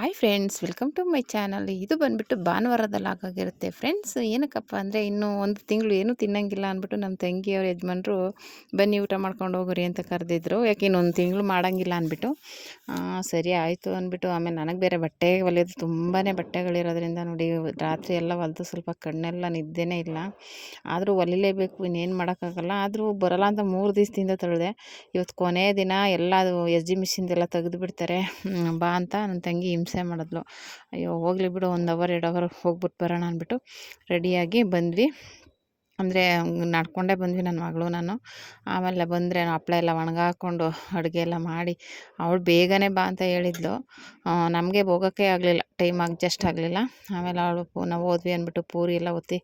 Hi friends welcome to my channel ಇದು ಬಂದುಬಿಟ್ಟು ಭಾನುವಾರದಲ್ಲಿ ಆಗಾಗಿರುತ್ತೆ friends ಏನಕ್ಕಪ್ಪ ಅಂದರೆ ಇನ್ನೂ ಒಂದು ತಿಂಗಳು ಏನೂ ತಿನ್ನಂಗಿಲ್ಲ ಅಂದ್ಬಿಟ್ಟು ನಮ್ಮ ತಂಗಿಯವ್ರ, ಯಜಮಾನರು, ಬನ್ನಿ ಊಟ ಮಾಡ್ಕೊಂಡು ಹೋಗೋರಿ ಅಂತ ಕರೆದಿದ್ರು. ಯಾಕೆ ಇನ್ನೊಂದು ತಿಂಗಳು ಮಾಡೋಂಗಿಲ್ಲ ಅಂದ್ಬಿಟ್ಟು. ಸರಿ ಆಯಿತು ಅಂದ್ಬಿಟ್ಟು. ಆಮೇಲೆ ನನಗೆ ಬೇರೆ ಬಟ್ಟೆ ಹೊಲಿಯೋದು ತುಂಬಾ ಬಟ್ಟೆಗಳಿರೋದ್ರಿಂದ ನೋಡಿ, ರಾತ್ರಿ ಎಲ್ಲ ಹೊಲಿದು ಸ್ವಲ್ಪ ಕಣ್ಣೆಲ್ಲ ನಿದ್ದೆನೇ ಇಲ್ಲ. ಆದರೂ ಹೊಲಿಲೇಬೇಕು, ಇನ್ನೇನು ಮಾಡೋಕ್ಕಾಗಲ್ಲ. ಆದರೂ ಬರಲ್ಲ ಅಂತ ಮೂರು ದಿವಸದಿಂದ ತೊಳೆದೆ. ಇವತ್ತು ಕೊನೆಯ ದಿನ ಎಲ್ಲ ಅದು ಎಸ್ ಜಿ ಮಿಷಿನ್ದೆಲ್ಲ ತೆಗೆದುಬಿಡ್ತಾರೆ. ಬಾ ಅಂತ ನನ್ನ ತಂಗಿ ಹಿಂಸೆ ಹಿಂಸೆ ಮಾಡಿದ್ಲು. ಅಯ್ಯೋ, ಹೋಗ್ಲಿ ಬಿಡು, ಒಂದು ಅವರ್ ಎರಡು ಅವರ್ ಹೋಗ್ಬಿಟ್ಟು ಬರೋಣ ಅಂದ್ಬಿಟ್ಟು ರೆಡಿಯಾಗಿ ಬಂದ್ವಿ. ಅಂದರೆ ನಡ್ಕೊಂಡೇ ಬಂದ್ವಿ ನನ್ನ ಮಗಳು, ನಾನು. ಆಮೇಲೆ ಬಂದರೆ ಹಪ್ಳ ಎಲ್ಲ ಒಣಗಾಕ್ಕೊಂಡು ಅಡುಗೆ ಎಲ್ಲ ಮಾಡಿ, ಅವಳು ಬೇಗನೆ ಬಾ ಅಂತ ಹೇಳಿದ್ಲು. ನಮಗೆ ಹೋಗೋಕ್ಕೆ ಆಗಲಿಲ್ಲ ಟೈಮ್ ಅಡ್ಜಸ್ಟ್ ಆಗಲಿಲ್ಲ. ಆಮೇಲೆ ಅವಳು ನಾವು ಹೋದ್ವಿ ಅಂದ್ಬಿಟ್ಟು ಪೂರಿ ಎಲ್ಲ ಒತ್ತಿ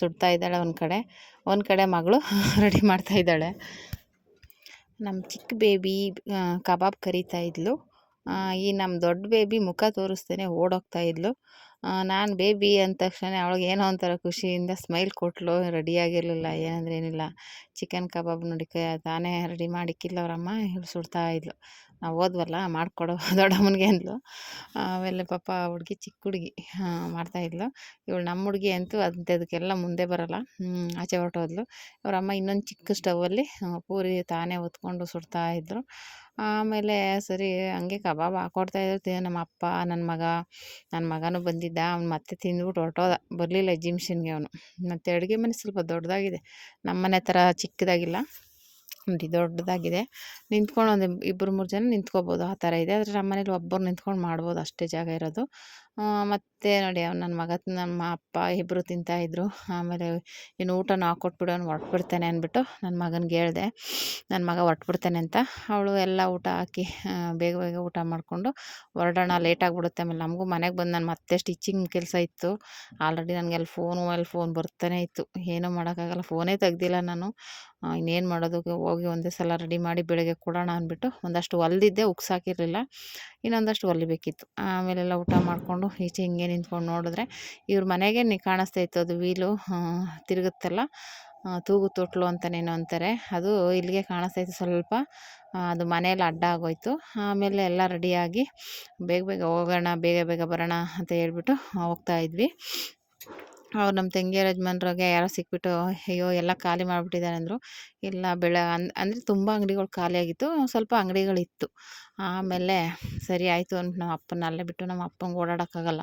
ಸುಡ್ತಾ ಇದ್ದಾಳೆ ಒಂದು ಕಡೆ. ಒಂದು ಕಡೆ ಮಗಳು ರೆಡಿ ಮಾಡ್ತಾ ಇದ್ದಾಳೆ. ನಮ್ಮ ಚಿಕ್ಕ ಬೇಬಿ ಕಬಾಬ್ ಕರಿತಾ ಇದ್ಲು. ಈ ನಮ್ಮ ದೊಡ್ಡ ಬೇಬಿ ಮುಖ ತೋರಿಸ್ತೇನೆ ಓಡೋಗ್ತಾ ಇದ್ಲು. ನಾನು ಬೇಬಿ ಅಂದ ತಕ್ಷಣ ಅವಳಿಗೆ ಏನೋ ಒಂಥರ ಖುಷಿಯಿಂದ ಸ್ಮೈಲ್ ಕೊಟ್ಲು ರೆಡಿಯಾಗಿರಲಿಲ್ಲ ಏನಂದ್ರೆ ಏನಿಲ್ಲ. ಚಿಕನ್ ಕಬಾಬ್ ನೋಡಿ ತಾನೇ ರೆಡಿ ಮಾಡಿ ಅವ್ರಮ್ಮ ಸುಡ್ತಾ ಇದ್ಲು. ನಾವು ಓದ್ವಲ್ಲ ಮಾಡಿಕೊಡೋ ದೊಡ್ಡಮ್ಮನಿಗೆ ಅಂದ್ಲು. ಆಮೇಲೆ ಪಾಪ ಹುಡುಗಿ ಚಿಕ್ಕ ಹುಡುಗಿ ಮಾಡ್ತಾಯಿದ್ಲು ಇವಳು ನಮ್ಮ ಹುಡುಗಿ ಅಂತೂ ಅಂಥದಕ್ಕೆಲ್ಲ ಮುಂದೆ ಬರೋಲ್ಲ ಆಚೆ ಹೊರಟೋದ್ಲು. ಅವರಮ್ಮ ಇನ್ನೊಂದು ಚಿಕ್ಕ ಸ್ಟವಲ್ಲಿ ಪೂರಿ ತಾನೇ ಹೊತ್ಕೊಂಡು ಸುಡ್ತಾಯಿದ್ರು ಆಮೇಲೆ ಸರಿ ಹಂಗೆ ಕಬಾಬ್ ಹಾಕ್ಕೊಡ್ತಾಯಿದ್ರು ನಮ್ಮ ಅಪ್ಪ, ನನ್ನ ಮಗ, ನನ್ನ ಮಗನೂ ಬಂದಿದ್ದ. ಅವ್ನು ಮತ್ತೆ ತಿಂದ್ಬಿಟ್ಟು ಹೊರಟೋದ. ಬರಲಿಲ್ಲ ಎಕ್ಸಿಮಿಷನ್ಗೆ ಅವನು. ಮತ್ತು ಅಡುಗೆ ಮನೆ ಸ್ವಲ್ಪ ದೊಡ್ಡದಾಗಿದೆ. ನಮ್ಮ ಮನೆ ಥರ ಚಿಕ್ಕದಾಗಿಲ್ಲ. ನೋಡಿ ದೊಡ್ಡದಾಗಿದೆ. ನಿಂತ್ಕೊಂಡು ಒಂದು ಇಬ್ಬರು ಮೂರು ಜನ ನಿಂತ್ಕೋಬೋದು. ಆ ಥರ ಇದೆ. ಆದರೆ ನಮ್ಮ ಮನೇಲಿ ಒಬ್ಬರು ನಿಂತ್ಕೊಂಡು ಮಾಡ್ಬೋದು ಅಷ್ಟೇ ಜಾಗ ಇರೋದು. ಮತ್ತು ನೋಡಿ ನನ್ನ ಮಗ ನಮ್ಮ ಅಪ್ಪ ಇಬ್ಬರು ತಿಂತಾಯಿದ್ರು ಆಮೇಲೆ ಇನ್ನು ಊಟನ ಹಾಕ್ಕೊಟ್ಬಿಡು ಅವ್ನು ಹೊರ್ಟ್ಬಿಡ್ತಾನೆ ಅಂದ್ಬಿಟ್ಟು ನನ್ನ ಮಗನಿಗೆ ಹೇಳಿದೆ ನನ್ನ ಮಗ ಹೊರ್ಟ್ಬಿಡ್ತಾನೆ ಅಂತ. ಅವಳು ಎಲ್ಲ ಊಟ ಹಾಕಿ ಬೇಗ ಬೇಗ ಊಟ ಮಾಡಿಕೊಂಡು ಹೊರಡೋಣ ಲೇಟಾಗಿಬಿಡುತ್ತೆ ಆಮೇಲೆ ನಮಗೂ ಮನೆಗೆ ಬಂದು ನಾನು ಮತ್ತೆ ಸ್ಟಿಚಿಂಗ್ ಕೆಲಸ ಇತ್ತು. ಆಲ್ರೆಡಿ ನನಗೆ ಅಲ್ಲಿ ಫೋನು ಅಲ್ಲಿ ಫೋನ್ ಬರ್ತಾನೆ ಇತ್ತು. ಏನೂ ಮಾಡೋಕ್ಕಾಗಲ್ಲ, ಫೋನೇ ತೆಗ್ದಿಲ್ಲ ನಾನು. ಇನ್ನೇನು ಮಾಡೋದು ಹೋಗಿ ಒಂದೇ ಸಲ ರೆಡಿ ಮಾಡಿ ಬೆಳಗ್ಗೆ ಕೊಡೋಣ ಅಂದ್ಬಿಟ್ಟು ಒಂದಷ್ಟು ಹೊಲ್ದಿದ್ದೆ ಉಕ್ಸಾಕಿರಲಿಲ್ಲ ಇನ್ನೊಂದಷ್ಟು ಹೊಲಿಬೇಕಿತ್ತು ಆಮೇಲೆಲ್ಲ ಊಟ ಮಾಡಿಕೊಂಡು ಈಚೆ ಹಿಂಗೆ ನಿಂತ್ಕೊಂಡು ನೋಡಿದ್ರೆ ಇವ್ರ ಮನೆಗೆ ನೀ, ಕಾಣಿಸ್ತಾ ಇತ್ತು ಅದು ವೀಲು ತಿರುಗುತ್ತಲ್ಲ ತೂಗು ತೊಟ್ಲು ಅಂತನೇನೋ ಅಂತಾರೆ, ಅದು ಇಲ್ಲಿಗೆ ಕಾಣಿಸ್ತೈತೆ ಸ್ವಲ್ಪ ಅದು ಮನೆಯಲ್ಲಿ ಅಡ್ಡ ಆಗೋಯ್ತು, ಆಮೇಲೆ ಎಲ್ಲ ರೆಡಿಯಾಗಿ ಬೇಗ ಬೇಗ ಹೋಗೋಣ, ಬೇಗ ಬೇಗ ಬರೋಣ ಅಂತ ಹೇಳ್ಬಿಟ್ಟು ಹೋಗ್ತಾ ಇದ್ವಿ. ಅವ್ರು ನಮ್ಮ ತಂಗಿಯರ ಯಜಮಾನ್ರಿಗೆ ಯಾರೋ ಸಿಕ್ಬಿಟ್ಟು, ಅಯ್ಯೋ, ಎಲ್ಲ ಖಾಲಿ ಮಾಡಿಬಿಟ್ಟಿದ್ದಾರೆ ಅಂದರು, ಇಲ್ಲ ಬೆಳ ಅಂದರೆ ತುಂಬ ಅಂಗಡಿಗಳು ಖಾಲಿಯಾಗಿತ್ತು, ಸ್ವಲ್ಪ ಅಂಗಡಿಗಳಿತ್ತು ಆಮೇಲೆ ಸರಿ ಆಯಿತು ಅಂತ ನಮ್ಮ ಅಪ್ಪನ ಅಲ್ಲೇ ಬಿಟ್ಟು ನಮ್ಮ ಅಪ್ಪಂಗೆ ಓಡಾಡೋಕ್ಕಾಗಲ್ಲ.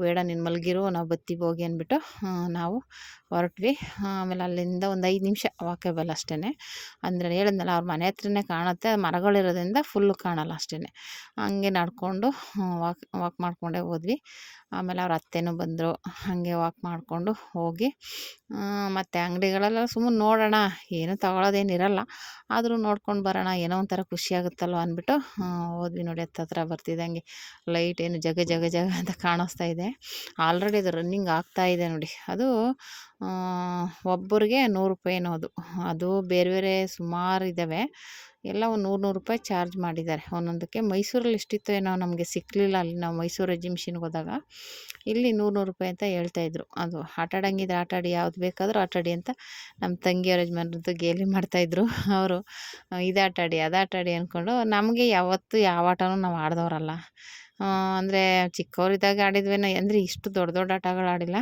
ಬೇಡ ನೀನು ಮಲಗಿರು, ನಾವು ಬತ್ತಿ ಹೋಗಿ ಅಂದ್ಬಿಟ್ಟು ನಾವು ಹೊರಟ್ವಿ. ಆಮೇಲೆ ಅಲ್ಲಿಂದ ಒಂದು ಐದು ನಿಮಿಷ ವಾಕೇಬಲ್ ಅಷ್ಟೇ ಅಂದರೆ ಹೇಳಿದ್ನಲ್ಲ ಅವ್ರ ಮನೆ ಹತ್ರನೇ ಕಾಣುತ್ತೆ, ಮರಗಳಿರೋದ್ರಿಂದ ಫುಲ್ಲು ಕಾಣಲ್ಲ ಅಷ್ಟೇ ಹಂಗೆ ನಡ್ಕೊಂಡು ವಾಕ್ ವಾಕ್ ಮಾಡಿಕೊಂಡೇ ಹೋದ್ವಿ. ಆಮೇಲೆ ಅವ್ರ ಅತ್ತೆನೂ ಬಂದರು, ಹಾಗೆ ವಾಕ್ ಮಾಡಿಕೊಂಡು ಹೋಗಿ. ಮತ್ತು ಅಂಗಡಿಗಳೆಲ್ಲ ಸುಮ್ಮನೆ ನೋಡೋಣ, ಏನು ತಗೊಳ್ಳೋದೇನಿರಲ್ಲ ಆದರೂ ನೋಡ್ಕೊಂಡು ಬರೋಣ, ಏನೋ ಒಂಥರ ಖುಷಿ ಆಗುತ್ತಲ್ವ ಅಂದ್ಬಿಟ್ಟು ಹೋದ್ವಿ ನೋಡಿ ಹತ್ತತ್ರ ಬರ್ತಿದ್ದಂಗೆ. ಲೈಟ್ ಏನು ಜಗ ಜಗ ಜಗ ಅಂತ ಕಾಣಿಸ್ತಾ ಇದೆ. ಆಲ್ರೆಡಿ ಅದು ರನ್ನಿಂಗ್ ಆಗ್ತಾ ಇದೆ ನೋಡಿ. ಅದು ಒಬ್ಬರಿಗೆ ನೂರು ರೂಪಾಯಿ ಅದು ಅದು ಬೇರೆ ಬೇರೆ ಸುಮಾರು ಇದ್ದಾವೆ ಎಲ್ಲ ಒಂದು ನೂರು ನೂರು ರೂಪಾಯಿ ಚಾರ್ಜ್ ಮಾಡಿದ್ದಾರೆ. ಒಂದೊಂದಕ್ಕೆ ಮೈಸೂರಲ್ಲಿ ಎಷ್ಟಿತ್ತು ಏನೋ ನಮಗೆ ಸಿಕ್ಕಲಿಲ್ಲ ಅಲ್ಲಿ. ನಾವು ಮೈಸೂರು ಎಜಿಮಿಷನ್ಗೆ ಹೋದಾಗ. ಇಲ್ಲಿ ನೂರು ನೂರು ರೂಪಾಯಿ ಅಂತ ಹೇಳ್ತಾಯಿದ್ರು ಅದು ಆಟಾಡಂಗಿದ್ರೆ ಆಟಾಡಿ, ಯಾವ್ದು ಬೇಕಾದರೂ ಆಟಾಡಿ ಅಂತ ನಮ್ಮ ತಂಗಿಯವ್ರ ಯಜಮಾನ್ರದ್ದು ಗೇಲಿ ಮಾಡ್ತಾಯಿದ್ರು ಅವರು ಇದು ಆಟಾಡಿ, ಅದು ಆಟಾಡಿ ಅಂದ್ಕೊಂಡು ನಮಗೆ ಯಾವತ್ತೂ ಯಾವ ಆಟನೂ ನಾವು ಆಡ್ದವ್ರಲ್ಲ. ಅಂದರೆ ಚಿಕ್ಕವರಿದ್ದಾಗ ಆಡಿದ್ವೇನೋ, ಅಂದರೆ ಇಷ್ಟು ದೊಡ್ಡ ದೊಡ್ಡ ಆಟಗಳು ಆಡಿಲ್ಲ.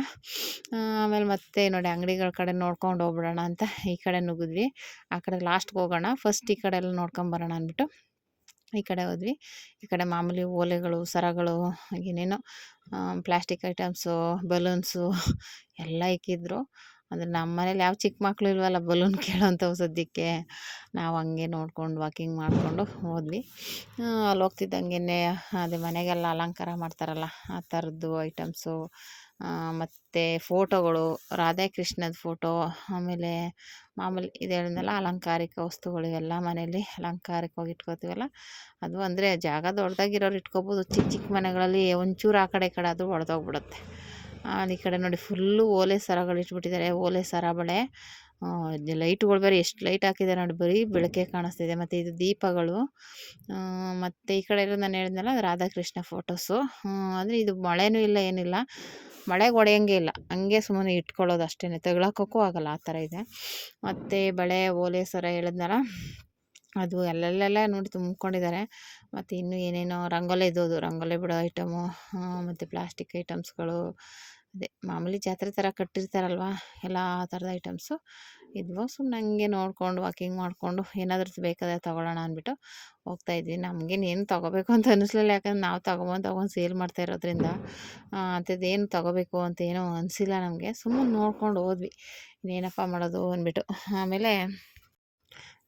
ಆಮೇಲೆ ಮತ್ತೆ ನೋಡಿ ಅಂಗಡಿಗಳ ಕಡೆ ನೋಡ್ಕೊಂಡು ಹೋಗ್ಬಿಡೋಣ ಅಂತ ಈ ಕಡೆ ನುಗ್ಗಿದ್ವಿ. ಆ ಕಡೆ ಲಾಸ್ಟ್ಗೆ ಹೋಗೋಣ, ಫಸ್ಟ್ ಈ ಕಡೆ ಎಲ್ಲ ನೋಡ್ಕೊಂಬರೋಣ ಅಂದ್ಬಿಟ್ಟು. ಈ ಕಡೆ ಹೋದ್ವಿ. ಈ ಕಡೆ ಮಾಮೂಲಿ ಓಲೆಗಳು, ಸರಗಳು, ಏನೇನೋ ಪ್ಲಾಸ್ಟಿಕ್ ಐಟಮ್ಸು ಬಲೂನ್ಸು ಎಲ್ಲ ಇಕ್ಕಿದ್ರು. ಅಂದರೆ ನಮ್ಮ ಮನೇಲಿ ಯಾವ ಚಿಕ್ಕ ಮಕ್ಕಳು ಇಲ್ವಲ್ಲ ಬಲೂನ್ ಕೇಳೋಂಥವು ಸದ್ಯಕ್ಕೆ. ನಾವು ಹಂಗೆ ನೋಡ್ಕೊಂಡು ವಾಕಿಂಗ್ ಮಾಡಿಕೊಂಡು ಹೋದ್ವಿ. ಅಲ್ಲಿ ಹೋಗ್ತಿದ್ದಂಗೆ ಅದೇ ಮನೆಗೆಲ್ಲ ಅಲಂಕಾರ ಮಾಡ್ತಾರಲ್ಲ, ಆ ಥರದ್ದು ಐಟಮ್ಸು ಮತ್ತು ಫೋಟೋಗಳು, ರಾಧಾಕೃಷ್ಣದ ಫೋಟೋ, ಆಮೇಲೆ ಮಾಮೂಲಿ ಇದು ಅಲಂಕಾರಿಕ ವಸ್ತುಗಳು ಇವೆಲ್ಲ ಮನೇಲಿ ಅಲಂಕಾರಿಕವಾಗಿ ಇಟ್ಕೋತೀವಲ್ಲ? ಅದು ಅಂದರೆ ಜಾಗ ದೊಡ್ಡದಾಗಿರೋರು ಇಟ್ಕೋಬೋದು, ಚಿಕ್ಕ ಚಿಕ್ಕ ಮನೆಗಳಲ್ಲಿ ಒಂಚೂರು ಆ ಕಡೆ ಈ ಕಡೆ ಅದು ಒಡೆದೋಗ್ಬಿಡುತ್ತೆ ಈ ಕಡೆ ನೋಡಿ ಫುಲ್ಲು ಓಲೆ ಸರಗಳು ಇಟ್ಬಿಟ್ಟಿದ್ದಾರೆ, ಓಲೆ ಸರ ಬಳೆ. ಲೈಟ್ಗಳು ಬೇರೆ ಎಷ್ಟು ಲೈಟ್ ಹಾಕಿದ್ದಾರೆ ನೋಡಿ, ಬರೀ ಬೆಳಕೆ ಕಾಣಿಸ್ತಿದೆ, ಮತ್ತು ಇದು ದೀಪಗಳು. ಮತ್ತು ಈ ಕಡೆ ಇರೋದು ನಾನು ಹೇಳಿದ್ನಲ್ಲ, ರಾಧಾಕೃಷ್ಣ ಫೋಟೋಸು ಅಂದರೆ ಇದು ಮಳೆನೂ ಇಲ್ಲ, ಏನಿಲ್ಲ. ಮಳೆಗೆ ಒಡೆಯಂಗೆ ಇಲ್ಲ. ಹಂಗೆ ಸುಮ್ಮನೆ ಇಟ್ಕೊಳ್ಳೋದು ಅಷ್ಟೇ ತೆಗ್ಲಾಕೋಕ್ಕೂ ಆಗಲ್ಲ ಆ ಥರ ಇದೆ. ಮತ್ತು ಬಳೆ, ಓಲೆ ಸರ ಹೇಳಿದ್ನಲ್ಲ, ಅದು ಎಲ್ಲೆಲ್ಲೆಲ್ಲ ನೋಡಿ ತುಂಬ್ಕೊಂಡಿದ್ದಾರೆ. ಮತ್ತು ಇನ್ನೂ ಏನೇನೋ ರಂಗೋಲಿ ಇದ್ದೋದು ರಂಗೋಲಿ ಬಿಡೋ ಐಟಮು ಮತ್ತು ಪ್ಲಾಸ್ಟಿಕ್ ಐಟಮ್ಸ್ಗಳು ಅದೇ ಮಾಮೂಲಿ ಜಾತ್ರೆ ಥರ ಕಟ್ಟಿರ್ತಾರಲ್ವ ಎಲ್ಲ ಥರದ ಐಟಮ್ಸು. ಇದ್ವು ಸುಮ್ಮನೆ ಹಂಗೆ ನೋಡಿಕೊಂಡು ವಾಕಿಂಗ್ ಮಾಡಿಕೊಂಡು ಏನಾದ್ರೂ ಬೇಕಾದ್ರೆ ತೊಗೊಳ್ಳೋಣ ಅಂದ್ಬಿಟ್ಟು ಹೋಗ್ತಾಯಿದ್ವಿ ನಮಗೇನು ಏನು ತೊಗೋಬೇಕು ಅಂತ ಅನ್ನಿಸ್ಲಿಲ್ಲ ಯಾಕಂದ್ರೆ ನಾವು ತೊಗೊಬಂದು ತೊಗೊಂಡು ಸೇಲ್ ಮಾಡ್ತಾ ಇರೋದ್ರಿಂದ ಅಂಥದ್ದು ಏನು ತೊಗೋಬೇಕು ಅಂತ ಏನೂ ಅನಿಸಿಲ್ಲ ನಮಗೆ. ಸುಮ್ಮನೆ ನೋಡ್ಕೊಂಡು ಹೋದ್ವಿ. ಇನ್ನೇನಪ್ಪ ಮಾಡೋದು ಅಂದ್ಬಿಟ್ಟು. ಆಮೇಲೆ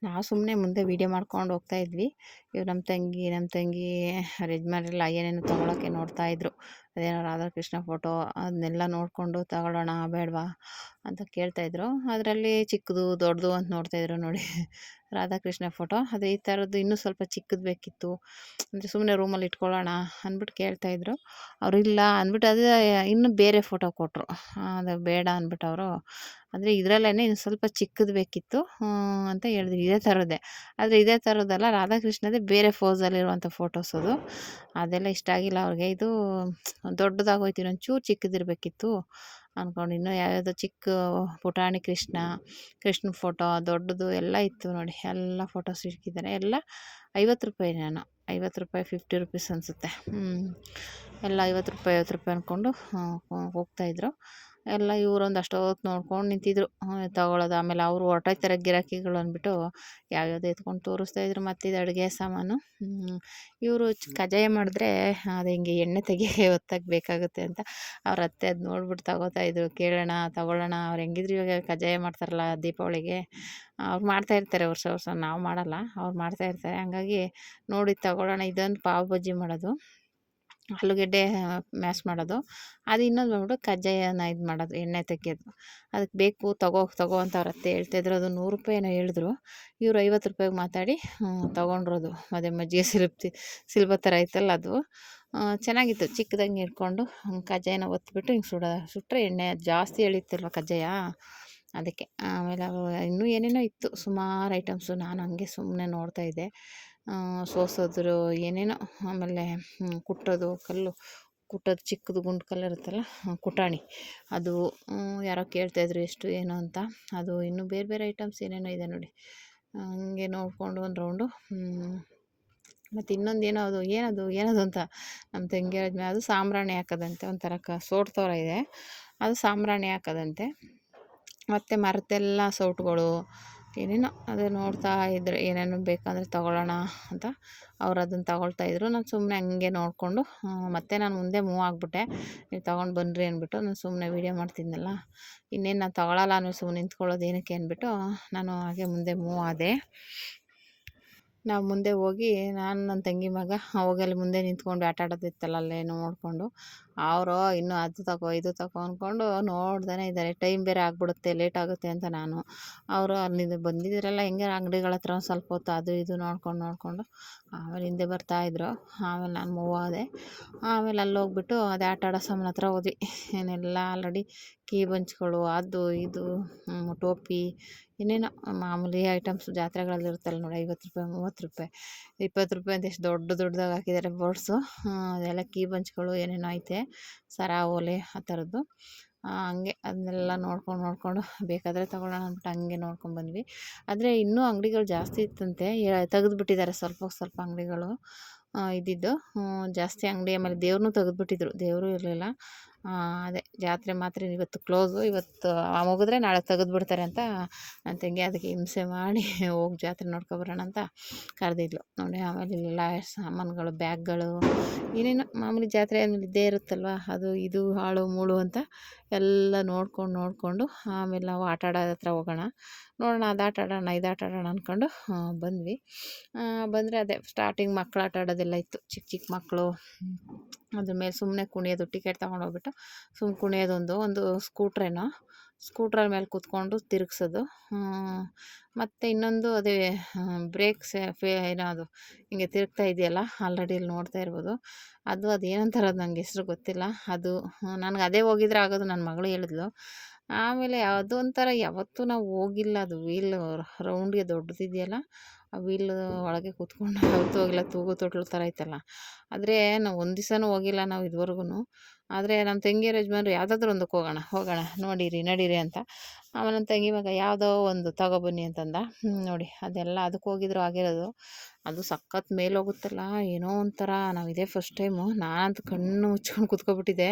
ನಾವು ಸುಮ್ಮನೆ ಮುಂದೆ ವೀಡಿಯೋ ಮಾಡ್ಕೊಂಡು ಹೋಗ್ತಾ ಇದ್ವಿ. ಇವ್ರು ನಮ್ಮ ತಂಗಿ ನಮ್ಮ ತಂಗಿ, ಅವ್ರ ಯಜಮಾನ್ರೆಲ್ಲ ಏನೇನು ತೊಗೊಳಕ್ಕೆ ನೋಡ್ತಾಯಿದ್ರು ಅದೇನೋ ರಾಧಾಕೃಷ್ಣ ಫೋಟೋ ಅದನ್ನೆಲ್ಲ ನೋಡಿಕೊಂಡು ತಗೊಳ್ಳೋಣ ಬೇಡವಾ ಅಂತ ಕೇಳ್ತಾಯಿದ್ರು ಅದರಲ್ಲಿ ಚಿಕ್ಕದು, ದೊಡ್ಡದು ಅಂತ ನೋಡ್ತಾಯಿದ್ರು ನೋಡಿ. ರಾಧಾಕೃಷ್ಣ ಫೋಟೋ ಅದೇ ಈ ಥರದ್ದು ಇನ್ನೂ ಸ್ವಲ್ಪ ಚಿಕ್ಕದು ಬೇಕಿತ್ತು. ಅಂದರೆ ಸುಮ್ಮನೆ ರೂಮಲ್ಲಿ ಇಟ್ಕೊಳ್ಳೋಣ ಅಂದ್ಬಿಟ್ಟು ಕೇಳ್ತಾಯಿದ್ರು ಅವರು ಇಲ್ಲ ಅಂದ್ಬಿಟ್ಟು ಅದೇ, ಇನ್ನೂ ಬೇರೆ ಫೋಟೋ ಕೊಟ್ಟರು ಅದು ಬೇಡ ಅಂದ್ಬಿಟ್ಟು ಅವರು ಅಂದರೆ ಇದರಲ್ಲೇ ಇನ್ನು ಸ್ವಲ್ಪ ಚಿಕ್ಕದು ಬೇಕಿತ್ತು ಅಂತ ಹೇಳಿದ್ರು. ಇದೇ ಥರದ್ದೇ ಆದರೆ ಇದೇ ಥರದ್ದಲ್ಲ ರಾಧಾಕೃಷ್ಣದೇ ಬೇರೆ ಫೋಸಲ್ಲಿರುವಂಥ ಫೋಟೋಸ್ ಅದು. ಅದೆಲ್ಲ ಇಷ್ಟ ಆಗಿಲ್ಲ ಅವ್ರಿಗೆ. ಇದು ದೊಡ್ಡದಾಗೋಯ್ತು ಹೋಯ್ತೀವಿ ಒಂಚೂರು ಚಿಕ್ಕದಿರಬೇಕಿತ್ತು ಅಂದ್ಕೊಂಡು ಇನ್ನೂ ಯಾವ್ಯಾವುದೋ ಚಿಕ್ಕ ಪುಟಾಣಿ ಕೃಷ್ಣ ಕೃಷ್ಣ ಫೋಟೋ, ದೊಡ್ಡದು ಎಲ್ಲ ಇತ್ತು ನೋಡಿ. ಎಲ್ಲ ಫೋಟೋಸ್ ಇಟ್ಟಿದ್ದಾರೆ ಎಲ್ಲ ಐವತ್ತು ರೂಪಾಯಿ ನಾನು. ಐವತ್ತು ರೂಪಾಯಿ, ಫಿಫ್ಟಿ ರುಪೀಸ್ ಅನಿಸುತ್ತೆ. ಎಲ್ಲ ಐವತ್ತು ರೂಪಾಯಿ ಐವತ್ತು ರೂಪಾಯಿ ಅಂದ್ಕೊಂಡು ಹೋಗ್ತಾಯಿದ್ರು ಎಲ್ಲ ಇವರೊಂದು ಅಷ್ಟೊತ್ತು ನೋಡ್ಕೊಂಡು ನಿಂತಿದ್ರು. ತಗೊಳ್ಳೋದು ಆಮೇಲೆ ಅವರು ಹೊರ್ಟೋಯ್ತಾರೆ ಗಿರಾಕಿಗಳು ಅಂದ್ಬಿಟ್ಟು ಯಾವ್ಯಾವ್ದು ಎತ್ಕೊಂಡು ತೋರಿಸ್ತಾಯಿದ್ರು ಮತ್ತು ಇದು ಅಡುಗೆ ಸಾಮಾನು. ಇವರು ಕಜ್ಜಾಯ ಮಾಡಿದ್ರೆ ಅದು ಹಿಂಗೆ ಎಣ್ಣೆ ತೆಗಿಯಕ್ಕೆ ಹೊತ್ತಾಗಿ ಬೇಕಾಗುತ್ತೆ ಅಂತ ಅವ್ರ ಅತ್ತೆ ಅದು ನೋಡ್ಬಿಟ್ಟು ತಗೋತಾಯಿದ್ರು ಕೇಳೋಣ, ತಗೊಳ್ಳೋಣ, ಅವ್ರು ಹೆಂಗಿದ್ರು ಇವಾಗ ಕಜಾಯ ಮಾಡ್ತಾರಲ್ಲ ದೀಪಾವಳಿಗೆ. ಅವ್ರು ಮಾಡ್ತಾಯಿರ್ತಾರೆ ವರ್ಷ ವರ್ಷ. ನಾವು ಮಾಡಲ್ಲ, ಅವ್ರು ಮಾಡ್ತಾಯಿರ್ತಾರೆ ಹಂಗಾಗಿ ನೋಡಿ ತಗೊಳ್ಳೋಣ. ಇದೊಂದು ಪಾವ್ ಬಜ್ಜಿ ಮಾಡೋದು. ಆಲೂಗೆಡ್ಡೆ ಮ್ಯಾಶ್ ಮಾಡೋದು. ಅದು ಇನ್ನೊಂದು ಬಂದ್ಬಿಟ್ಟು ಕಜ್ಜಾಯನ ಇದು ಮಾಡೋದು, ಎಣ್ಣೆ ತೆಗೆಯೋದು ಅದಕ್ಕೆ ಬೇಕು ತಗೋ ತಗೋ ಅಂತ ಅವ್ರ ಅತ್ತೆ ಹೇಳ್ತಾಯಿದ್ರು ಅದು ನೂರು ರೂಪಾಯಿ ಏನೋ ಹೇಳಿದ್ರು. ಇವರು ಐವತ್ತು ರೂಪಾಯಿಗೆ ಮಾತಾಡಿ ತೊಗೊಂಡ್ರದು. ಅದೇ ಮಜ್ಜಿಗೆ ಸಿಲ್ಬಿ ಸಿಲ್ಬ ಥರ ಐತಲ್ಲ ಅದು. ಚೆನ್ನಾಗಿತ್ತು. ಚಿಕ್ಕದಾಗಿ ಇಟ್ಕೊಂಡು ಕಜ್ಜಾಯನ ಒತ್ಬಿಟ್ಟು ಹಿಂಗೆ ಸುಡ ಸುಟ್ಟರೆ ಎಣ್ಣೆ ಜಾಸ್ತಿ ಎಳಿತಿಲ್ವ ಕಜ್ಜಾಯ? ಅದಕ್ಕೆ. ಆಮೇಲೆ ಇನ್ನೂ ಏನೇನೋ ಇತ್ತು. ಸುಮಾರು ಐಟಮ್ಸು ನಾನು ಹಂಗೆ ಸುಮ್ಮನೆ ನೋಡ್ತಾಯಿದ್ದೆ ಸೋಸೋದ್ರು, ಏನೇನೋ, ಆಮೇಲೆ ಕುಟ್ಟೋದು, ಕಲ್ಲು, ಕುಟ್ಟೋದು ಚಿಕ್ಕದು ಗುಂಡು ಕಲ್ಲು ಇರುತ್ತಲ್ಲ ಕುಟಾಣಿ. ಅದು ಯಾರೋ ಕೇಳ್ತಾಯಿದ್ರು ಎಷ್ಟು, ಏನು ಅಂತ. ಅದು ಇನ್ನೂ ಬೇರೆ ಬೇರೆ ಐಟಮ್ಸ್ ಏನೇನೋ ಇದೆ ನೋಡಿ. ಹಂಗೆ ನೋಡಿಕೊಂಡು ಒಂದು ರೌಂಡು ಮತ್ತು ಇನ್ನೊಂದು ಏನೋ ಅದು, ಏನದು ಏನದು ಅಂತ ನಮ್ಮ ತಂಗಿ ಹೇಳಿದ್ಮೇಲೆ, ಅದು ಸಾಂಬ್ರಾಣಿ ಹಾಕೋದಂತೆ, ಒಂಥರ ಕ, ಸೋಟ್ ಇದೆ. ಅದು ಸಾಂಬ್ರಾಣಿ ಹಾಕೋದಂತೆ. ಮತ್ತು ಮರದ್ದೆಲ್ಲ ಸೌಟುಗಳು ಏನೇನೋ ಅದು ನೋಡ್ತಾ ಇದ್ದರೆ ಏನೇನು ಬೇಕಂದರೆ ತೊಗೊಳ್ಳೋಣ ಅಂತ ಅವ್ರು ಅದನ್ನು ಇದ್ದರು ನಾನು ಸುಮ್ಮನೆ ಹಂಗೆ ನೋಡಿಕೊಂಡು ಮತ್ತೆ ನಾನು ಮುಂದೆ ಮೂವ್ ಆಗಿಬಿಟ್ಟೆ. ನೀವು ತೊಗೊಂಡು ಬನ್ನಿರಿ ಅಂದ್ಬಿಟ್ಟು ನಾನು ಸುಮ್ಮನೆ ವೀಡಿಯೋ ಮಾಡ್ತಿದ್ನಲ್ಲ. ಇನ್ನೇನು ನಾನು ತೊಗೊಳಲ್ಲ ಅನ್ನೋ ಸುಮ್ಮನೆ ನಿಂತ್ಕೊಳ್ಳೋದು ಏನಕ್ಕೆ ಅಂದ್ಬಿಟ್ಟು, ನಾನು ಹಾಗೆ ಮುಂದೆ ಮೂವ್ ಆದೆ. ನಾವು ಮುಂದೆ ಹೋಗಿ, ನಾನು ನನ್ನ ತಂಗಿ ಮಗ ಹೋಗಿ ಅಲ್ಲಿ ಮುಂದೆ ನಿಂತ್ಕೊಂಡು ಆಟ ಆಡೋದಿತ್ತಲ್ಲ ಅಲ್ಲೇ ನೋಡಿಕೊಂಡು ಅವರು ಇನ್ನೂ ಅದು ತಗೋ ಇದು ತಗೋ ಅಂದ್ಕೊಂಡು ನೋಡ್ದೇ ಇದ್ದಾರೆ. ಟೈಮ್ ಬೇರೆ ಆಗಿಬಿಡುತ್ತೆ, ಲೇಟ್ ಆಗುತ್ತೆ ಅಂತ ನಾನು. ಅವರು ಅಲ್ಲಿಂದ ಬಂದಿದ್ದೀರಲ್ಲ ಹೆಂಗೆ ಅಂಗಡಿಗಳ ಹತ್ರ ಒಂದು ಸ್ವಲ್ಪ ಹೊತ್ತು ಅದು ಇದು ನೋಡ್ಕೊಂಡು, ನೋಡಿಕೊಂಡು ಆಮೇಲೆ ಹಿಂದೆ ಬರ್ತಾಯಿದ್ರು ಆಮೇಲೆ ನಾನು ಮೂವ್ ಆದೆ. ಆಮೇಲೆ ಅಲ್ಲಿ ಹೋಗ್ಬಿಟ್ಟು ಅದೇ ಆಟ ಆಡೋ ಸಾಮಾನು ಹತ್ರ ಹೋದ್ವಿ. ಏನೆಲ್ಲ ಆಲ್ರೆಡಿ ಕೀ ಬಂಚ್ಗಳು, ಅದು ಇದು ಟೋಪಿ, ಇನ್ನೇನೋ ಮಾಮೂಲಿ ಐಟಮ್ಸ್ ಜಾತ್ರೆಗಳಲ್ಲಿ ಇರುತ್ತಲ್ಲ ನೋಡಿ, ಐವತ್ತು ರೂಪಾಯಿ, ಮೂವತ್ತು ರೂಪಾಯಿ, ಇಪ್ಪತ್ತು ರೂಪಾಯಿ ಅಂತ ಎಷ್ಟು ದೊಡ್ಡ ದೊಡ್ಡದಾಗಿ ಹಾಕಿದ್ದಾರೆ ಬೋರ್ಡ್ಸು ಅದೆಲ್ಲ ಕೀ ಬಂಚ್ಗಳು ಏನೇನೋ ಐತೆ. ಸರ, ಓಲೆ ಆ ಥರದ್ದು. ಹಂಗೆ ಅದನ್ನೆಲ್ಲ ನೋಡ್ಕೊಂಡು, ನೋಡಿಕೊಂಡು ಬೇಕಾದರೆ ತೊಗೊಳ್ಳೋಣ ಅಂದ್ಬಿಟ್ಟು ಹಂಗೆ ನೋಡ್ಕೊಂಡು ಬಂದ್ವಿ. ಆದರೆ ಇನ್ನೂ ಅಂಗಡಿಗಳು ಜಾಸ್ತಿ ಇತ್ತಂತೆ. ತೆಗೆದುಬಿಟ್ಟಿದ್ದಾರೆ ಸ್ವಲ್ಪ ಸ್ವಲ್ಪ ಅಂಗಡಿಗಳು ಇದ್ದಿದ್ದು. ಜಾಸ್ತಿ ಅಂಗಡಿ ಆಮೇಲೆ ದೇವ್ರನ್ನೂ ತೆಗೆದ್ಬಿಟ್ಟಿದ್ರು. ದೇವರು ಇರಲಿಲ್ಲ. ಅದೇ ಜಾತ್ರೆ ಮಾತ್ರ ಇವತ್ತು ಕ್ಲೋಸು ಇವತ್ತು ಮುಗಿದ್ರೆ ನಾಳೆ ತೆಗೆದ್ಬಿಡ್ತಾರೆ ಅಂತ ನನ್ನ ತಂಗಿ ಅದಕ್ಕೆ ಹಿಂಸೆ ಮಾಡಿ ಹೋಗಿ ಜಾತ್ರೆ ನೋಡ್ಕೊಬರೋಣ ಅಂತ ಕರೆದಿದ್ಲು. ನೋಡಿ ಆಮೇಲೆ ಇಲ್ಲೆಲ್ಲ ಸಾಮಾನುಗಳು, ಬ್ಯಾಗ್ಗಳು, ಏನೇನೋ ಮಾಮೂಲಿ ಜಾತ್ರೆ ಆದಮೇಲೆ ಇದ್ದೇ ಇರುತ್ತಲ್ವ, ಅದು ಇದು ಹಾಳು, ಮೂಳು ಅಂತ ಎಲ್ಲ ನೋಡ್ಕೊಂಡು ನೋಡಿಕೊಂಡು ಆಮೇಲೆ ನಾವು ಆಟ ಆಡೋದ ಹತ್ರ ಹೋಗೋಣ. ನೋಡೋಣ ಅದು ಆಟ ಆಡೋಣ, ಇದು ಆಟ ಆಡೋಣ ಅಂದ್ಕೊಂಡು ಬಂದ್ವಿ. ಬಂದರೆ ಅದೇ ಸ್ಟಾರ್ಟಿಂಗ್ ಮಕ್ಕಳು ಆಟ ಆಡೋದೆಲ್ಲ ಇತ್ತು. ಚಿಕ್ಕ ಚಿಕ್ಕ ಮಕ್ಕಳು ಅದ್ರ ಮೇಲೆ ಸುಮ್ಮನೆ ಕುಣಿಯೋದು ಟಿಕೆಟ್ ತೊಗೊಂಡೋಗ್ಬಿಟ್ಟು ಸುಮ್ಮನೆ ಕುಣಿಯೋದೊಂದು ಒಂದು ಸ್ಕೂಟ್ರೇನೋ ಸ್ಕೂಟ್ರಲ್ಲಿ ಮೇಲೆ ಕೂತ್ಕೊಂಡು ತಿರುಗ್ಸೋದು. ಮತ್ತು ಇನ್ನೊಂದು ಅದೇ ಬ್ರೇಕ್ಸ್ ಫೇ ಏನೋ ಅದು ಹಿಂಗೆ ತಿರುಗ್ತಾ ಇದೆಯಲ್ಲ ಆಲ್ರೆಡಿ ಇಲ್ಲಿ ನೋಡ್ತಾ ಇರ್ಬೋದು. ಅದು ಅದು ಏನಂತಾರದು ನನಗೆ ಹೆಸರು ಗೊತ್ತಿಲ್ಲ. ಅದು ನನಗೆ ಅದೇ ಹೋಗಿದ್ರೆ ಆಗೋದು ನನ್ನ ಮಗಳು ಹೇಳಿದ್ಲು. ಆಮೇಲೆ ಅದೊಂಥರ ಯಾವತ್ತೂ ನಾವು ಹೋಗಿಲ್ಲ ಅದು ವೀಲ್ ರೌಂಡ್ಗೆ ದೊಡ್ಡದಿದೆಯಲ್ಲ ಆ ವೀಲ್ ಒಳಗೆ ಕೂತ್ಕೊಂಡು ಯಾವತ್ತೂ ಹೋಗಿಲ್ಲ ತೂಗು ತೊಟ್ಲು ಥರ ಐತಲ್ಲ. ಆದರೆ ನಾವು ಒಂದು ದಿವಸನೂ ಹೋಗಿಲ್ಲ ನಾವು ಇದುವರೆಗೂ ಆದರೆ ನಮ್ಮ ತಂಗಿಯರ ಯಜಮಾನ್ರು ಯಾವುದಾದ್ರೂ ಒಂದಕ್ಕೆ ಹೋಗೋಣ ಹೋಗೋಣ, ನೋಡಿರಿ, ನಡೀರಿ ಅಂತ. ಆಮೇಲೆ ನನ್ನ ತಂಗಿ ಮಗ ಯಾವುದೋ ಒಂದು ತಗೊಬನ್ನಿ ಅಂತಂದ. ನೋಡಿ, ಅದೆಲ್ಲ ಅದಕ್ಕೆ ಹೋಗಿದ್ರು ಆಗಿರೋದು. ಅದು ಸಖತ್ ಮೇಲೆ ಹೋಗುತ್ತಲ್ಲ, ಏನೋ ಒಂಥರ, ನಾವು ಇದೇ ಫಸ್ಟ್ ಟೈಮು ನಾನಂತೂ ಕಣ್ಣು ಮುಚ್ಕೊಂಡು ಕೂತ್ಕೊಬಿಟ್ಟಿದ್ದೆ.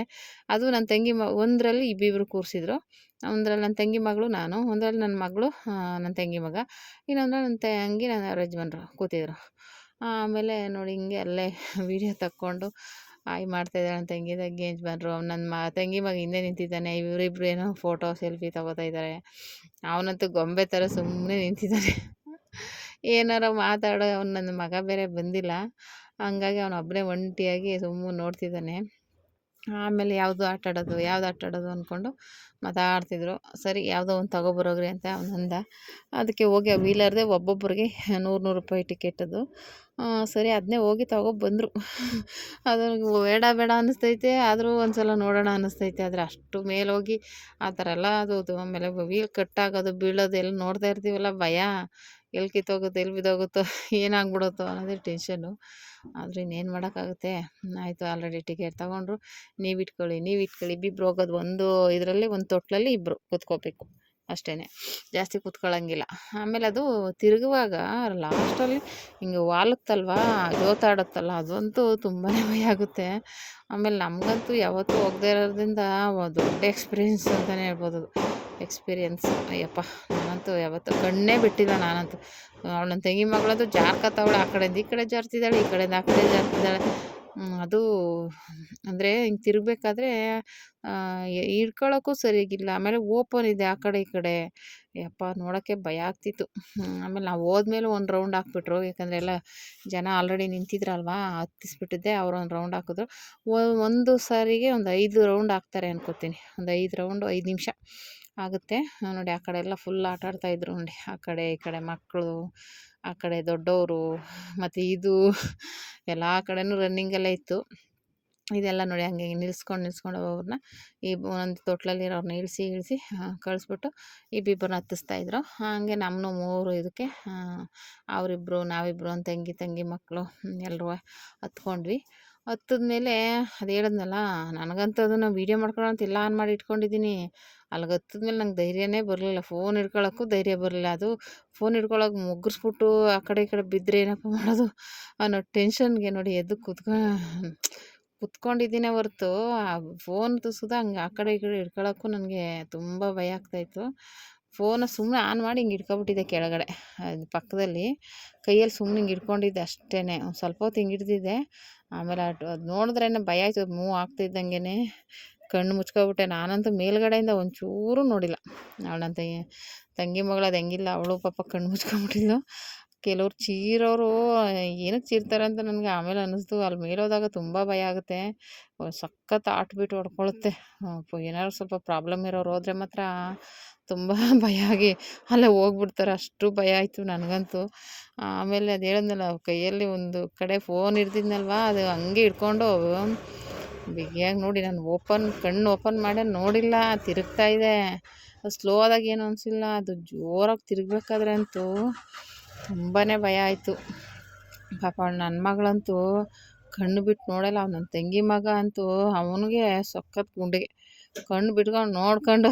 ಅದು ನನ್ನ ತಂಗಿ ಮ, ಒಂದರಲ್ಲಿ ಇಬ್ಬಿಬ್ರು ಕೂರಿಸಿದ್ರು. ಒಂದ್ರಲ್ಲಿ ನನ್ನ ತಂಗಿ ಮಗಳು, ನಾನು. ಒಂದರಲ್ಲಿ ನನ್ನ ಮಗಳು ನನ್ನ ತಂಗಿ ಮಗ. ಇನ್ನೊಂದ್ರಲ್ಲಿ ನನ್ನ ತಂಗಿ, ನನ್ನ ಯಜಮಾನ್ರು ಕೂತಿದ್ರು. ಆಮೇಲೆ ನೋಡಿ ಹಿಂಗೆ ಅಲ್ಲೇ ವೀಡಿಯೋ ತಕ್ಕೊಂಡು, ಆಯ್ ಮಾಡ್ತಾಯಿದ್ದಾಳೆ ನನ್ನ ತಂಗಿ. ತಂಗಿ ಯಜಮಾನ್ರು ನನ್ನ ಮ, ತಂಗಿ ಮಗ ಹಿಂದೆ ನಿಂತಿದ್ದಾನೆ. ಇವರಿಬ್ರು ಏನೋ ಫೋಟೋ ಸೆಲ್ಫಿ ತಗೋತಾ ಇದ್ದಾರೆ. ಅವನಂತೂ ಗೊಂಬೆ ಥರ ಸುಮ್ಮನೆ ನಿಂತಿದ್ದಾನೆ. ಏನಾರ ಮಾತಾಡೋ, ಅವ್ನು ನನ್ನ ಮಗ ಬೇರೆ ಬಂದಿಲ್ಲ. ಹಂಗಾಗಿ ಅವನು ಒಬ್ಬನೇ ಒಂಟಿಯಾಗಿ ಸುಮ್ಮನೆ ನೋಡ್ತಿದ್ದಾನೆ. ಆಮೇಲೆ ಯಾವುದು ಆಟಾಡೋದು, ಯಾವುದು ಯಾವ್ದು ಆಟ ಆಡೋದು ಅಂದ್ಕೊಂಡು ಮಾತಾಡ್ತಿದ್ರು, ಸರಿ, ಯಾವುದೋ ಒಂದು ತಗೊಬರೋಗ್ರಿ ಅಂತ ಅವನಂದ ಅದಕ್ಕೆ ಹೋಗಿ ಆ ವೀಲರ್ದೇ ಒಬ್ಬೊಬ್ಬರಿಗೆ ನೂರು ನೂರು ರೂಪಾಯಿ ಟಿಕೆಟ್ ಅದು ಸರಿ ಅದನ್ನೇ ಹೋಗಿ ತಗೊಬಂದರು. ಅದು ಬೇಡ ಬೇಡ ಅನ್ನಿಸ್ತೈತೆ. ಆದರೂ ಒಂದು ಸಲ ನೋಡೋಣ ಅನ್ನಿಸ್ತೈತೆ. ಆದರೆ ಅಷ್ಟು ಮೇಲೋಗಿ ಆ ಥರ ಎಲ್ಲ ಅದು ಅದು ಆಮೇಲೆ ವೀಲ್ ಕಟ್ಟಾಗೋದು, ಬೀಳೋದು ಎಲ್ಲ ನೋಡ್ತಾ ಇರ್ತೀವಲ್ಲ, ಭಯ. ಎಲ್ಲಿ ಕಿತ್ತೋಗುತ್ತೋ, ಎಲ್ಲಿ ಬಿದ್ದೋಗುತ್ತೋ, ಏನಾಗ್ಬಿಡುತ್ತೋ ಅನ್ನೋದೇ ಟೆನ್ಷನ್ನು. ಆದರೆ ಇನ್ನೇನು ಮಾಡೋಕ್ಕಾಗುತ್ತೆ? ಆಯಿತು, ಆಲ್ರೆಡಿ ಟಿಕೆಟ್ ತೊಗೊಂಡ್ರು. ನೀವು ಇಟ್ಕೊಳ್ಳಿ ನೀವು ಇಟ್ಕೊಳ್ಳಿ ಇಬ್ಬಿಬ್ರು ಹೋಗೋದು ಒಂದು, ಇದರಲ್ಲಿ ಒಂದು ತೊಟ್ಲಲ್ಲಿ ಇಬ್ಬರು ಕೂತ್ಕೋಬೇಕು ಅಷ್ಟೇ ಜಾಸ್ತಿ ಕೂತ್ಕೊಳ್ಳೋಂಗಿಲ್ಲ ಆಮೇಲೆ ಅದು ತಿರುಗುವಾಗ ಲಾಸ್ಟಲ್ಲಿ ಹಿಂಗೆ ವಾಲುತ್ತಲ್ವಾ, ಜೋತಾಡುತ್ತಲ್ಲ, ಅದಂತೂ ತುಂಬಾ ಭಯ ಆಗುತ್ತೆ. ಆಮೇಲೆ ನಮಗಂತೂ ಯಾವತ್ತೂ ಹೋಗದೇ ಇರೋದ್ರಿಂದ ದೊಡ್ಡ ಎಕ್ಸ್ಪೀರಿಯೆನ್ಸ್ ಅಂತಲೇ ಹೇಳ್ಬೋದು ಎಕ್ಸ್ಪೀರಿಯೆನ್ಸ್. ಅಯ್ಯಪ್ಪ, ನಾನಂತೂ ಯಾವತ್ತೂ ಕಣ್ಣೇ ಬಿಟ್ಟಿಲ್ಲ ನಾನಂತೂ. ಅವಳ ತಂಗಿ ಮಗಳಂತೂ ಜಾರ್ಕತ್ತವಳೆ, ಆ ಕಡೆಯಿಂದ ಈ ಕಡೆ ಜಾರ್ತಿದ್ದಾಳೆ, ಈ ಕಡೆಯಿಂದ ಆ ಕಡೆ ಜಾರ್ತಿದ್ದಾಳೆ. ಅದು ಅಂದರೆ ಹಿಂಗೆ ತಿರುಗಬೇಕಾದ್ರೆ ಇಟ್ಕೊಳ್ಳೋಕ್ಕೂ ಸರಿಯಾಗಿಲ್ಲ ಆಮೇಲೆ ಓಪನ್ ಇದೆ ಆ ಕಡೆ ಈ ಕಡೆ. ಯಪ್ಪ, ನೋಡೋಕ್ಕೆ ಭಯ ಆಗ್ತಿತ್ತು. ಆಮೇಲೆ ನಾವು ಹೋದ್ಮೇಲೆ ಒಂದು ರೌಂಡ್ ಹಾಕ್ಬಿಟ್ರು. ಯಾಕಂದರೆ ಎಲ್ಲ ಜನ ಆಲ್ರೆಡಿ ನಿಂತಿದ್ರಲ್ವಾ? ಹತ್ತಿಸ್ಬಿಟ್ಟಿದ್ದೆ, ಅವ್ರು ಒಂದು ರೌಂಡ್ ಹಾಕಿದ್ರು. ಒಂದು ಸಾರಿಗೆ ಒಂದು ಐದು ರೌಂಡ್ ಹಾಕ್ತಾರೆ ಅನ್ಕೋತೀನಿ. ಒಂದು ಐದು ರೌಂಡು, ಐದು ನಿಮಿಷ ಆಗುತ್ತೆ. ನೋಡಿ, ಆ ಕಡೆ ಎಲ್ಲ ಫುಲ್ ಆಟ ಆಡ್ತಾಯಿದ್ರು ನೋಡಿ. ಆ ಕಡೆ, ಈ ಕಡೆ ಮಕ್ಕಳು ಆ ಕಡೆ ದೊಡ್ಡವರು, ಮತ್ತು ಇದು ಎಲ್ಲ ಕಡೆನೂ ರನ್ನಿಂಗೆಲ್ಲ ಇತ್ತು. ಇದೆಲ್ಲ ನೋಡಿ ಹಂಗೆ ನಿಲ್ಸ್ಕೊಂಡು ನಿಲ್ಸ್ಕೊಂಡು ಅವ್ರನ್ನ ಈ ಒಂದು ತೊಟ್ಲಲ್ಲಿರೋರ್ನ ಇಳಿಸಿ ಇಳಿಸಿ ಕಳಿಸ್ಬಿಟ್ಟು ಇಬ್ಬಿಬ್ಬರನ್ನ ಹತ್ತಿಸ್ತಾಯಿದ್ರು ಹಾಗೆ ನಮ್ಮನ್ನು ಮೂರು ಇದಕ್ಕೆ ಅವರಿಬ್ಬರು ನಾವಿಬ್ಬರು ಒಂದು ತಂಗಿ ತಂಗಿ ಮಕ್ಕಳು ಎಲ್ಲರೂ ಹತ್ಕೊಂಡ್ವಿ. ಹತ್ತಿದ್ಮೇಲೆ ಅದು ಹೇಳಿದ್ನಲ್ಲ, ನನಗಂತೂ ಅದನ್ನು ವೀಡಿಯೋ ಮಾಡ್ಕೊಳ್ಳೋ ಇಲ್ಲ ಆನ್ ಮಾಡಿ ಇಟ್ಕೊಂಡಿದ್ದೀನಿ. ಅಲ್ಲಿಗೆ ಹತ್ತಿದ್ಮೇಲೆ ನಂಗೆ ಧೈರ್ಯನೇ ಬರಲಿಲ್ಲ. ಫೋನ್ ಹಿಡ್ಕೊಳ್ಳೋಕ್ಕೂ ಧೈರ್ಯ ಬರಲಿಲ್ಲ. ಅದು ಫೋನ್ ಹಿಡ್ಕೊಳ್ಳೋಕೆ ಮುಗ್ಗಿಸ್ಬಿಟ್ಟು ಆ ಕಡೆ ಈ ಕಡೆ ಬಿದ್ದರೆ ಏನಪ್ಪ ಮಾಡೋದು ಅನ್ನೋ ಟೆನ್ಷನ್ಗೆ ನೋಡಿ ಎದ್ದು ಕುತ್ಕೊ ಕುತ್ಕೊಂಡಿದ್ದೀನಿ ಹೊರ್ತು. ಆ ಫೋನ್ ತುಸುದ ಹಂಗೆ ಆ ಕಡೆ ಈ ಕಡೆ ಹಿಡ್ಕೊಳ್ಳೋಕ್ಕೂ ನನಗೆ ತುಂಬ ಭಯ ಆಗ್ತಾಯಿತ್ತು ಫೋನ ಸುಮ್ಮನೆ ಆನ್ ಮಾಡಿ ಹಿಂಗೆ ಇಟ್ಕೊಬಿಟ್ಟಿದ್ದೆ ಕೆಳಗಡೆ. ಪಕ್ಕದಲ್ಲಿ ಕೈಯಲ್ಲಿ ಸುಮ್ಮನೆ ಹಿಂಗೆ ಇಟ್ಕೊಂಡಿದ್ದೆ ಅಷ್ಟೇ ಸ್ವಲ್ಪ ಹೊತ್ತು ಹಿಂಗೆ ಹಿಡ್ದಿದ್ದೆ. ಆಮೇಲೆ ಅದು ನೋಡಿದ್ರೇ ಭಯ ಆಯಿತು. ಮೂವ್ ಆಗ್ತಿದ್ದಂಗೆ ಕಣ್ಣು ಮುಚ್ಕೊಬಿಟ್ಟೆ. ನಾನಂತೂ ಮೇಲ್ಗಡೆಯಿಂದ ಒಂಚೂರು ನೋಡಿಲ್ಲ. ಅವಳು ನನ್ನ ತಂಗಿ ತಂಗಿ ಮಗಳು ಅದು ಹೆಂಗಿಲ್ಲ. ಅವಳು ಪಾಪ ಕಣ್ಣು ಮುಚ್ಕೊಂಬಿಟ್ಟಿದ್ಲು ಕೆಲವ್ರು ಚೀರೋರು, ಏನಕ್ಕೆ ಚೀರ್ತಾರೆ ಅಂತ ನನಗೆ ಆಮೇಲೆ ಅನ್ನಿಸ್ತು. ಅಲ್ಲಿ ಮೇಲೋದಾಗ ತುಂಬ ಭಯ ಆಗುತ್ತೆ. ಸಖತ್ ಆಟ್ಬಿಟ್ಟು ಹೊಡ್ಕೊಳುತ್ತೆ. ಏನಾದ್ರು ಸ್ವಲ್ಪ ಪ್ರಾಬ್ಲಮ್ ಇರೋರು ಹೋದರೆ ಮಾತ್ರ ತುಂಬ ಭಯ ಆಗಿ ಅಲ್ಲೇ ಹೋಗ್ಬಿಡ್ತಾರೆ. ಅಷ್ಟು ಭಯ ಆಯಿತು ನನಗಂತೂ. ಆಮೇಲೆ ಅದು ಹೇಳಿದ್ನಲ್ಲ ಕೈಯಲ್ಲಿ ಒಂದು ಕಡೆ ಫೋನ್ ಇರ್ತಿದ್ನಲ್ವಾ, ಅದು ಹಂಗೆ ಹಿಡ್ಕೊಂಡು ಬಿಗಿಯಾಗಿ ನೋಡಿ, ನಾನು ಓಪನ್, ಕಣ್ಣು ಓಪನ್ ಮಾಡಿ ನೋಡಿಲ್ಲ, ತಿರುಗ್ತಾ ಇದೆ. ಸ್ಲೋ ಆದಾಗ ಏನು ಅನಿಸಿಲ್ಲ, ಅದು ಜೋರಾಗಿ ತಿರುಗಬೇಕಾದ್ರೆ ಅಂತೂ ತುಂಬಾ ಭಯ ಆಯಿತು. ಪಾಪ ನನ್ನ ಮಗಳಂತೂ ಕಣ್ಣು ಬಿಟ್ಟು ನೋಡಲ್ಲ, ಅವ್ನು ನನ್ನ ತಂಗಿ ಮಗ ಅಂತೂ ಅವನಿಗೆ ಸಖತ್ ಗುಂಡಿಗೆ ಕಣ್ಣು ಬಿಟ್ಕೊಂಡು ನೋಡ್ಕೊಂಡು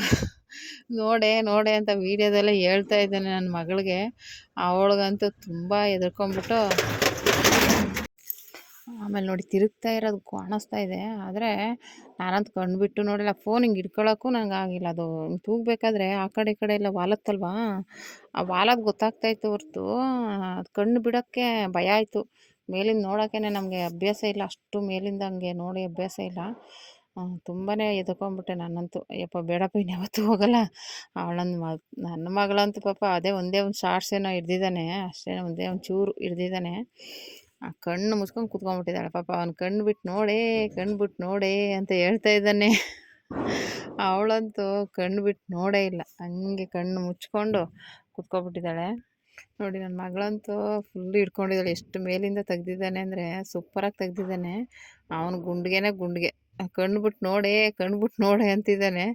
ನೋಡೆ ನೋಡೆ ಅಂತ ವೀಡಿಯೋದೆಲ್ಲ ಹೇಳ್ತಾ ಇದ್ದಾನೆ ನನ್ನ ಮಗಳಿಗೆ. ಅವಳಿಗಂತೂ ತುಂಬ ಹೆದರ್ಕೊಂಬಿಟ್ಟು ಆಮೇಲೆ ನೋಡಿ ತಿರುಗ್ತಾ ಇರೋದು ಕಾಣಿಸ್ತಾ ಇದೆ. ಆದರೆ ನಾನಂತೂ ಕಂಡುಬಿಟ್ಟು ನೋಡಿಲ್ಲ. ಫೋನ್ ಹಿಂಗೆ ಇಟ್ಕೊಳ್ಳೋಕ್ಕೂ ನಂಗೆ ಆಗಿಲ್ಲ. ಅದು ತೂಗಬೇಕಾದ್ರೆ ಆ ಕಡೆ ಈ ಕಡೆ ಎಲ್ಲ ವಾಲತ್ತಲ್ವಾ? ಆ ವಾಲೋದು ಗೊತ್ತಾಗ್ತಾಯಿತ್ತು ಹೊರತು. ಅದು ಕಣ್ಣು ಬಿಡೋಕ್ಕೆ ಭಯ ಆಯಿತು. ಮೇಲಿಂದ ನೋಡೋಕ್ಕೇ ನಮಗೆ ಅಭ್ಯಾಸ ಇಲ್ಲ. ಅಷ್ಟು ಮೇಲಿಂದ ಹಂಗೆ ನೋಡಿ ಅಭ್ಯಾಸ ಇಲ್ಲ. ತುಂಬಾ ಎದ್ಕೊಂಬಿಟ್ಟೆ ನಾನಂತೂ ಯಪ್ಪ, ಬೇಡಪ್ಪ, ಇನ್ಯಾವತ್ತೂ ಹೋಗಲ್ಲ. ಅವಳನ್ನು ಮ ನನ್ನ ಮಗಳಂತೂ ಪಾಪ ಅದೇ ಒಂದೇ ಒಂದು ಶಾರ್ಟ್ಸ್ ಏನೋ ಹಿಡ್ದಿದ್ದಾನೆ. ಅಷ್ಟೇ, ಒಂದೇ ಒಂದು ಚೂರು ಹಿಡ್ದಿದ್ದಾನೆ. ಆ ಕಣ್ಣು ಮುಚ್ಕೊಂಡು ಕುತ್ಕೊಂಡ್ಬಿಟ್ಟಿದ್ದಾಳೆ. ಪಾಪ ಅವ್ನು ಕಣ್ಣು ಬಿಟ್ಟು ನೋಡೇ, ಕಣ್ಣು ಬಿಟ್ಟು ನೋಡೆ ಅಂತ ಹೇಳ್ತಾ ಇದ್ದಾನೆ. ಅವಳಂತೂ ಕಣ್ಣು ಬಿಟ್ಟು ನೋಡೇ ಇಲ್ಲ. ಹಂಗೆ ಕಣ್ಣು ಮುಚ್ಕೊಂಡು ಕುತ್ಕೊಬಿಟ್ಟಿದ್ದಾಳೆ ನೋಡಿ ನನ್ನ ಮಗಳಂತೂ ಫುಲ್ ಹಿಡ್ಕೊಂಡಿದ್ದಾಳೆ. ಎಷ್ಟು ಮೇಲಿಂದ ತೆಗ್ದಿದ್ದಾನೆ ಅಂದರೆ ಸೂಪರಾಗಿ ತೆಗ್ದಿದ್ದಾನೆ. ಅವನು ಗುಂಡ್ಗೆನೇ ಗುಂಡ್ಗೆ. ಕಣ್ಣು ಬಿಟ್ಟು ನೋಡೇ, ಕಣ್ಣು ಬಿಟ್ಟು ನೋಡೆ ಅಂತಿದ್ದಾನೆ.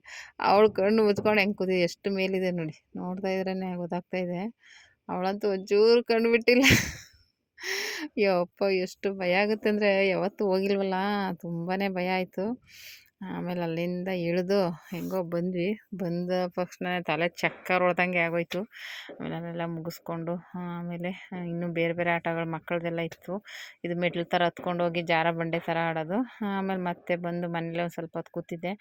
ಅವಳು ಕಣ್ಣು ಮುಚ್ಕೊಂಡು ಹೆಂಗೆ ಕುದಿ ಎಷ್ಟು ಮೇಲಿದೆ ನೋಡಿ. ನೋಡ್ತಾ ಇದ್ರೇ ಗೊತ್ತಾಗ್ತಾ ಇದೆ. ಅವಳಂತೂ ಒಂಚೂರು ಕಣ್ಣು ಬಿಟ್ಟಿಲ್ಲ. ಯಪ್ಪ ಎಷ್ಟು ಭಯ ಆಗುತ್ತೆ ಅಂದರೆ ಯಾವತ್ತೂ ಹೋಗಿಲ್ವಲ್ಲ? ತುಂಬಾ ಭಯ ಆಯಿತು. ಆಮೇಲೆ ಅಲ್ಲಿಂದ ಇಳಿದು ಹೆಂಗೋ ಬಂದ್ವಿ. ಬಂದ ತಕ್ಷಣ ತಲೆ ಚಕ್ಕರ್ ಹೊಡ್ದಂಗೆ ಆಗೋಯ್ತು. ಆಮೇಲೆ ಅಲ್ಲೆಲ್ಲ ಮುಗಿಸ್ಕೊಂಡು, ಆಮೇಲೆ ಇನ್ನೂ ಬೇರೆ ಬೇರೆ ಆಟಗಳು ಮಕ್ಕಳದೆಲ್ಲ ಇತ್ತು. ಇದು ಮೆಟ್ಲು ಥರ ಹತ್ಕೊಂಡು ಹೋಗಿ ಜಾರ ಬಂಡೆ ಥರ ಆಡೋದು. ಆಮೇಲೆ ಮತ್ತೆ ಬಂದು ಮನೇಲಿ ಒಂದು ಸ್ವಲ್ಪ ಹೊತ್ತು ಕೂತಿದ್ದೆ.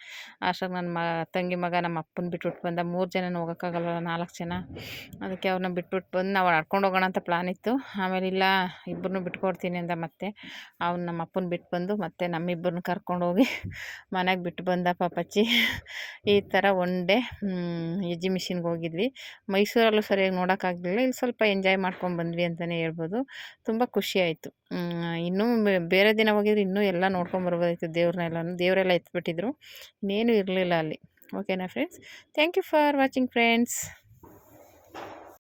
ಅಷ್ಟಾಗ ನನ್ನ ಮ, ತಂಗಿ ಮಗ ನಮ್ಮ ಅಪ್ಪನ ಬಿಟ್ಬಿಟ್ಟು ಬಂದ. ಮೂರು ಜನ ಹೋಗೋಕ್ಕಾಗಲ್ಲ, ನಾಲ್ಕು ಜನ. ಅದಕ್ಕೆ ಅವ್ರನ್ನ ಬಿಟ್ಬಿಟ್ಟು ಬಂದು ನಾವು ನಡ್ಕೊಂಡು ಹೋಗೋಣ ಅಂತ ಪ್ಲಾನ್ ಇತ್ತು. ಆಮೇಲೆ ಇಲ್ಲ ಇಬ್ಬರನ್ನೂ ಬಿಟ್ಕೊಡ್ತೀನಿ ಅಂತ ಮತ್ತೆ. ಅವ್ನು ನಮ್ಮ ಅಪ್ಪನ ಬಿಟ್ಟು ಬಂದು ಮತ್ತೆ ನಮ್ಮಿಬ್ಬರನ್ನ ಕರ್ಕೊಂಡೋಗಿ ಮನೆಗೆ ಬಿಟ್ಟು ಬಂದ ಪಾಪಚ್ಚಿ. ಈ ಥರ ಒನ್ ಡೇ ಎಜ್ಜಿಮಿಷಿನ್ಗೆ ಹೋಗಿದ್ವಿ. ಮೈಸೂರಲ್ಲೂ ಸರಿಯಾಗಿ ನೋಡೋಕ್ಕಾಗಲಿಲ್ಲ ಇಲ್ಲಿ ಸ್ವಲ್ಪ ಎಂಜಾಯ್ ಮಾಡ್ಕೊಂಡು ಬಂದ್ವಿ ಅಂತಲೇ ಹೇಳ್ಬೋದು. ತುಂಬ ಖುಷಿ ಆಯಿತು. ಇನ್ನೂ ಬೇರೆ ದಿನ ಹೋಗಿದ್ರೆ ಇನ್ನೂ ಎಲ್ಲ ನೋಡ್ಕೊಂಬರ್ಬೋದಾಯಿತು ದೇವ್ರನ್ನೆಲ್ಲ. ದೇವರೆಲ್ಲ ಎತ್ಬಿಟ್ಟಿದ್ರು. ಇನ್ನೇನು ಇರಲಿಲ್ಲ ಅಲ್ಲಿ. ಓಕೆನಾ friends? Thank you for watching friends.